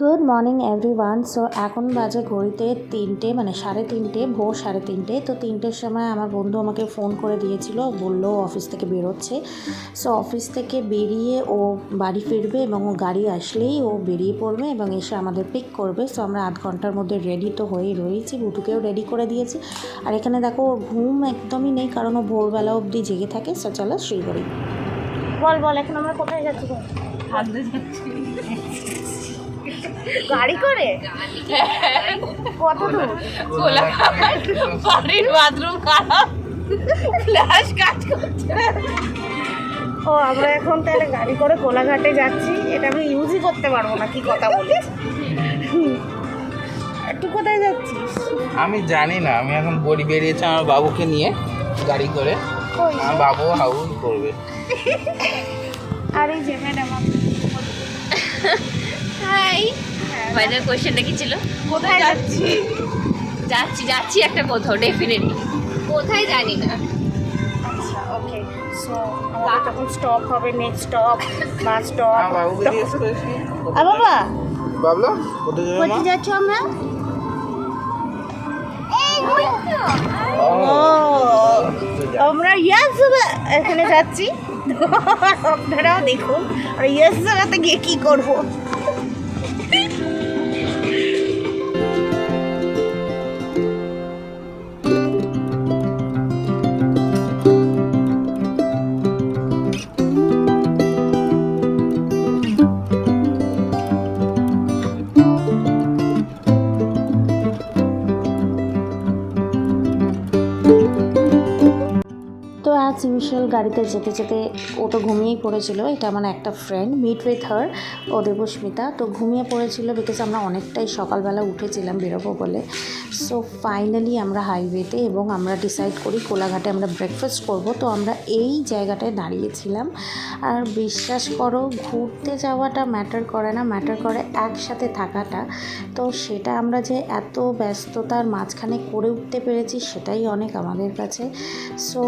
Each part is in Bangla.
গুড মর্নিং এভরিওয়ান সো এখন বাজে ঘড়িতে তিনটে মানে সাড়ে তিনটে, ভোর সাড়ে তিনটে। তো তিনটের সময় আমার বন্ধু আমাকে ফোন করে দিয়েছিল, বলল অফিস থেকে বেরোচ্ছে। সো অফিস থেকে বেরিয়ে ও বাড়ি ফিরবে এবং ও গাড়ি আসলেই ও বেরিয়ে পড়বে এবং এসে আমাদের পিক করবে। সো আমরা আধ ঘণ্টার মধ্যে রেডি তো হয়েই রয়েছি। বুটুকেও রেডি করে দিয়েছি। আর এখানে দেখো, ওর ঘুম একদমই নেই, কারণ ও ভোরবেলা অবধি জেগে থাকে। সো চলো শিলগড়ি বল বল, এখন আমরা কোথায় যাচ্ছি বল? গাড়ি করে? কত দূর বাড়ির বাথরুম খারাপ। ফ্ল্যাশ কাজ করছে। ও আমরা এখন তাহলে গাড়ি করে কোলাঘাটে যাচ্ছি। এটা আমি ইউজই করতে পারব না কি কথা বলি তুই কোথায় যাচ্ছিস? আমি জানি না আমি এখন বড়ি বেরিয়েছি আমার বাবুকে নিয়ে গাড়ি করে। আমার বাবু হাউস করবে। আর এই যে ম্যাডাম হাই বাইরের কোয়েশ্চেনটা কি ছিল? কোথায় যাচ্ছি। যাচ্ছি? যাচ্ছি একটা কোথাও ডেফিনেটলি কোথায় জানি না। আচ্ছা ওকে সো আমাদের যখন স্টপ হবে নেক্সট স্টপ স্টপ আমার বাবুকে জিজ্ঞেস করেছি। আ বাবা! বাবলা কোথায় যাবে কোথায় যাচ্ছ আমরা? ও আমরা ইয়াস এখানে যাচ্ছি। আপনারাও দেখুন আর ইয়াস জায়গাতে গিয়ে কি করব? ইউজুয়াল গাড়িতে যেতে যেতে ও তো ঘুমিয়েই পড়েছিল। এটা আমার একটা ফ্রেন্ড মিট উইথ হার ও দেবস্মিতা। তো ঘুমিয়ে পড়েছিল বিকজ আমরা অনেকটাই সকালবেলা উঠেছিলাম বেরোবো বলে। সো ফাইনালি আমরা হাইওয়েতে এবং আমরা ডিসাইড করি কোলাঘাটে আমরা ব্রেকফাস্ট করব। তো আমরা এই জায়গাটায় দাঁড়িয়েছিলাম। আর বিশ্বাস করো, ঘুরতে যাওয়াটা ম্যাটার করে না ম্যাটার করে একসাথে থাকাটা। তো সেটা আমরা যে এত ব্যস্ততার মাঝখানে করে উঠতে পেরেছি সেটাই অনেক আমাদের কাছে। সো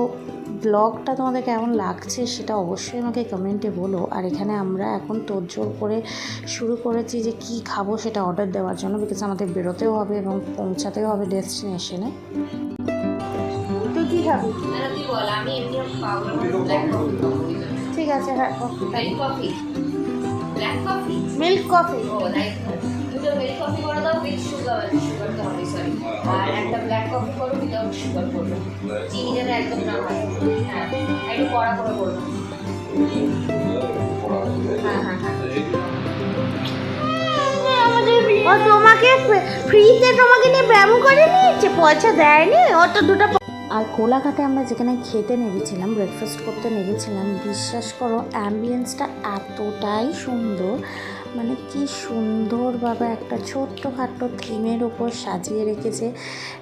ব্লগটা তোমাদের কেমন লাগছে সেটা অবশ্যই আমাকে কমেন্টে বলো। আর এখানে আমরা এখন তোড়জোড় করে শুরু করেছি যে কি খাব সেটা অর্ডার দেওয়ার জন্য বিকজ আমাদের বেরোতেও হবে এবং পৌঁছাতেও হবে ডেস্টিনেশনে তুই কী খাবি? ঠিক আছে হ্যাঁ মিল্ক কফি মিল্ক কফি দুটো মিল্ক কফি করে দাও উইথ সুগার সুগার তো হবে সরি আর একটা ব্ল্যাক কফি করো উইদাউট সুগার করবে চিনি যেন একদম না হয়। হ্যাঁ একটু কড়া করে করবে হ্যাঁ হ্যাঁ হ্যাঁ। ও তোমাকে ফ্রিতে তোমাকে নিয়ে ব্যায়াম করে নিয়েছে? পয়সা দেয়নি? ও তো দুটো আর কোলাঘাটে আমরা যেখানে খেতে নেমেছিলাম ব্রেকফাস্ট করতে নেমেছিলাম বিশ্বাস করো অ্যাম্বিয়েন্সটা এতটাই সুন্দর। মানে কি সুন্দরভাবে একটা ছোট্টখাট্টো থিমের উপর সাজিয়ে রেখেছে।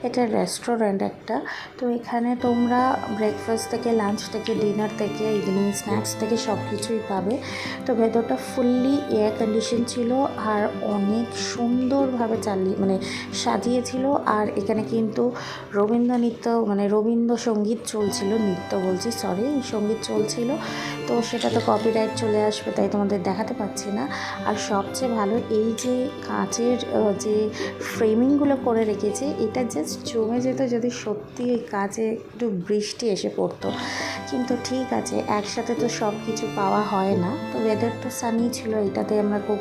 এটা রেস্টুরেন্ট একটা। তো এখানে তোমরা ব্রেকফাস্ট থেকে লাঞ্চ থেকে ডিনার থেকে ইভিনিং স্ন্যাক্স থেকে সব কিছুই পাবে। তো ভেতরটা ফুললি এয়ার কন্ডিশন ছিল আর অনেক সুন্দরভাবে চালিয়ে মানে সাজিয়েছিল। আর এখানে কিন্তু রবীন্দ্র নৃত্য মানে রবীন্দ্রসঙ্গীত চলছিল, নৃত্য বলছি সরি সংগীত চলছিল। তো সেটা তো কপিরাইট চলে আসবে, তাই তোমাদের দেখাতে পাচ্ছি না। আর সবচেয়ে ভালো এই যে কাঁচের যে ফ্রেমিংগুলো করে রেখেছে, এটা জাস্ট জমে যেত যদি সত্যি ওই কাজে একটু বৃষ্টি এসে পড়তো। কিন্তু ঠিক আছে, একসাথে তো সব কিছু পাওয়া হয় না। তো ওয়েদারটা সানি ছিল, এটাতে আমরা খুব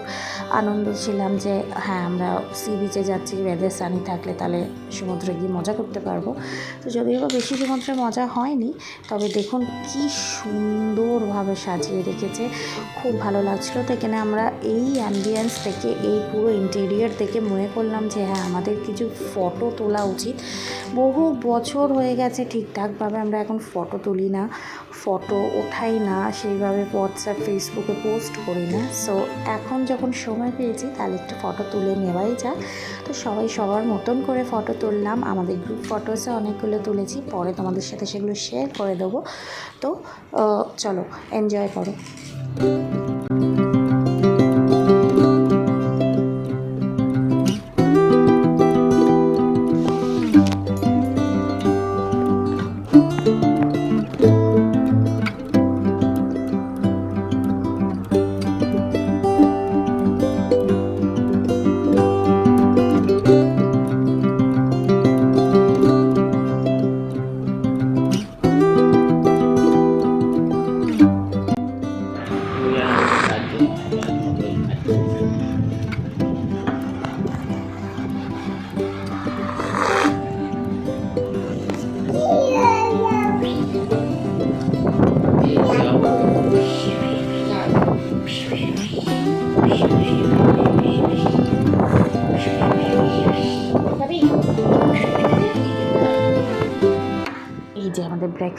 আনন্দ ছিলাম যে হ্যাঁ আমরা সি বিচে যাচ্ছি ওয়েদার সানি থাকলে তাহলে সমুদ্রে গিয়ে মজা করতে পারব। তো যদিও বা বেশি সমুদ্রে মজা হয়নি, তবে দেখুন কি সুন্দরভাবে সাজিয়ে রেখেছে, খুব ভালো লাগছিল। তো এখানে আমরা এই অ্যাম্বিয়েন্স থেকে, এই পুরো ইন্টেরিয়ার থেকে মনে করলাম যে হ্যাঁ আমাদের কিছু ফটো তোলা উচিত। বহু বছর হয়ে গেছে ঠিকঠাকভাবে আমরা এখন ফটো তুলি না ফটো ওঠাই না, সেইভাবে হোয়াটসঅ্যাপ ফেসবুকে পোস্ট করি না। সো এখন যখন সময় পেয়েছি, তাহলে একটু ফটো তুলে নেওয়াই যাক। তো সবাই সবার মতন করে ফটো তুললাম। আমাদের গ্রুপ ফটোসে অনেকগুলো তুলেছি। পরে তোমাদের সাথে সেগুলো শেয়ার করে দেবো। তো চলো এনজয় করো।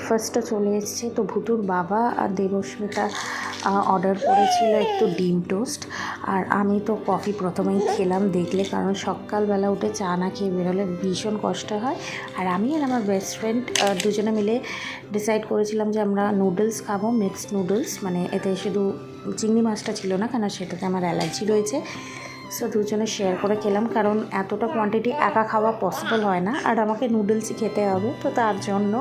ব্রেকফাস্টও চলে এসেছে। তো ভুতুর বাবা আর দেবস্মিতা অর্ডার করেছিল একটু ডিম টোস্ট। আর আমি তো কফি প্রথমেই খেলাম দেখলে, কারণ সকালবেলা উঠে চা না খেয়ে বেরোলে ভীষণ কষ্ট হয়। আর আমি আর আমার বেস্ট ফ্রেন্ড দুজনে মিলে ডিসাইড করেছিলাম যে আমরা নুডলস খাব মিক্সড নুডলস মানে এতে শুধু চিংড়ি মাছটা ছিল না কেন, সেটাতে আমার অ্যালার্জি রয়েছে। সো দুজনে শেয়ার করে খেলাম, কারণ এতটা কোয়ান্টিটি একা খাওয়া পসিবল হয় না। আর আমাকে নুডলসই খেতে হবে, তো তার জন্য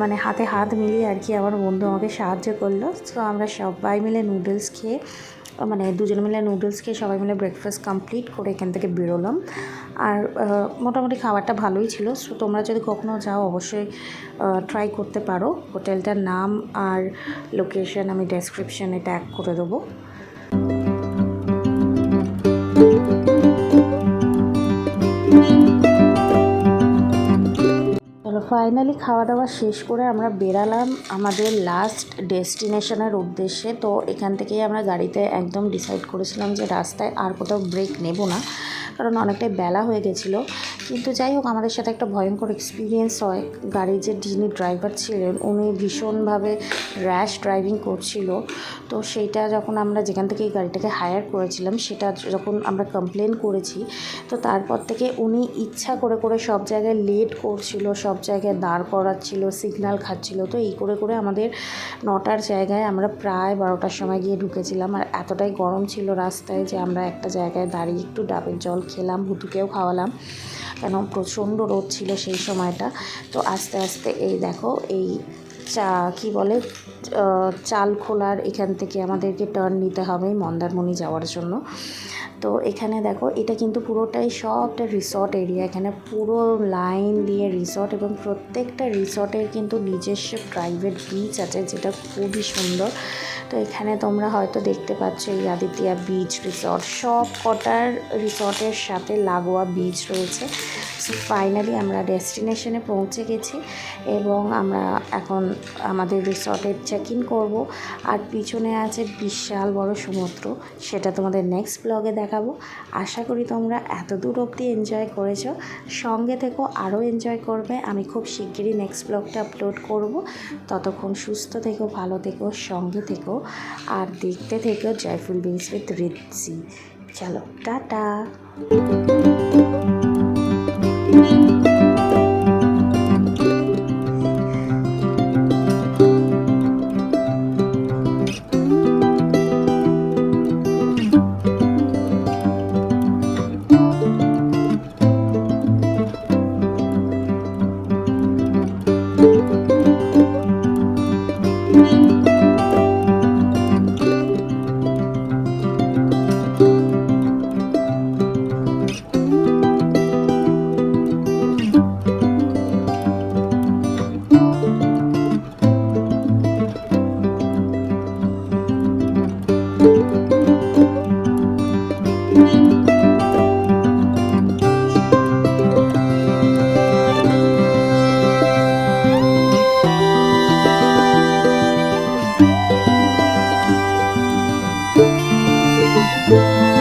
মানে হাতে হাত মিলিয়ে আর কি আমার বন্ধু আমাকে সাহায্য করল। তো আমরা সবাই মিলে নুডলস খেয়ে মানে দুজনে মিলে নুডলস খেয়ে সবাই মিলে ব্রেকফাস্ট কমপ্লিট করে এখান থেকে বেরোলাম। আর মোটামুটি খাবারটা ভালোই ছিল। সো তোমরা যদি কখনো যাও, অবশ্যই ট্রাই করতে পারো। হোটেলটার নাম আর লোকেশন আমি ডেসক্রিপশানে ট্যাগ করে দেবো। ফাইনালি খাওয়া দাওয়া শেষ করে আমরা বেরালাম আমাদের লাস্ট ডেস্টিনেশনের উদ্দেশ্যে। তো এখান থেকেই আমরা গাড়িতে একদম ডিসাইড করেছিলাম যে রাস্তায় আর কোথাও ব্রেক নেব না। কারণ অনেকটাই বেলা হয়ে গেছিল। কিন্তু যাই হোক, আমাদের সাথে একটা ভয়ঙ্কর এক্সপিরিয়েন্স হয়। গাড়ির যে যিনি ড্রাইভার ছিলেন, উনি ভীষণভাবে র্যাশ ড্রাইভিং করছিল। তো সেইটা যখন আমরা যেখান থেকে এই গাড়িটাকে হায়ার করেছিলাম, সেটা যখন আমরা কমপ্লেন করেছি, তো তারপর থেকে উনি ইচ্ছা করে করে সব জায়গায় লেট করছিল, সব জায়গায় দাঁড় করাচ্ছিল সিগন্যাল খাচ্ছিল। তো এই করে করে আমাদের নটার জায়গায় আমরা প্রায় বারোটার সময় গিয়ে ঢুকেছিলাম। আর এতটাই গরম ছিল রাস্তায় যে আমরা একটা জায়গায় দাঁড়িয়ে একটু ডাবের জল খেলাম ভুতুকেও খাওয়ালাম। কেন? প্রচণ্ড রোদ ছিল সেই সময়টা। তো আস্তে আস্তে এই দেখো, এই চা, কি বলে? চাল খোলার এখান থেকে আমাদেরকে টার্ন নিতে হবে মন্দারমণি যাওয়ার জন্য। তো এখানে দেখো, এটা কিন্তু পুরোটাই সবটা রিসর্ট এরিয়া এখানে পুরো লাইন দিয়ে রিসর্ট এবং প্রত্যেকটা রিসর্টের কিন্তু নিজস্ব প্রাইভেট বিচ আছে, যেটা খুবই সুন্দর। তো এখানে তোমরা হয়তো দেখতে পাচ্ছ এই আদিতিয়া বিচ রিসর্ট সব কটার রিসর্টের সাথে লাগোয়া বিচ রয়েছে। সো ফাইনালি আমরা ডেস্টিনেশনে পৌঁছে গেছি এবং আমরা এখন আমাদের রিসর্টের চেক ইন করব। আর পিছনে আছে বিশাল বড় সমুদ্র, সেটা তোমাদের নেক্সট ব্লগে দেখাবো। আশা করি তোমরা এত দূর অবধি এনজয় করেছ। সঙ্গে থেকো আরও এনজয় করবে। আমি খুব শিগগিরই নেক্সট ব্লগটা আপলোড করব। ততক্ষণ সুস্থ থেকো, ভালো থেকো, সঙ্গে থেকো। আর দেখতে থেকে জয়ফুল বিংস উইথ রিদ্সি। চলো টাটা। Música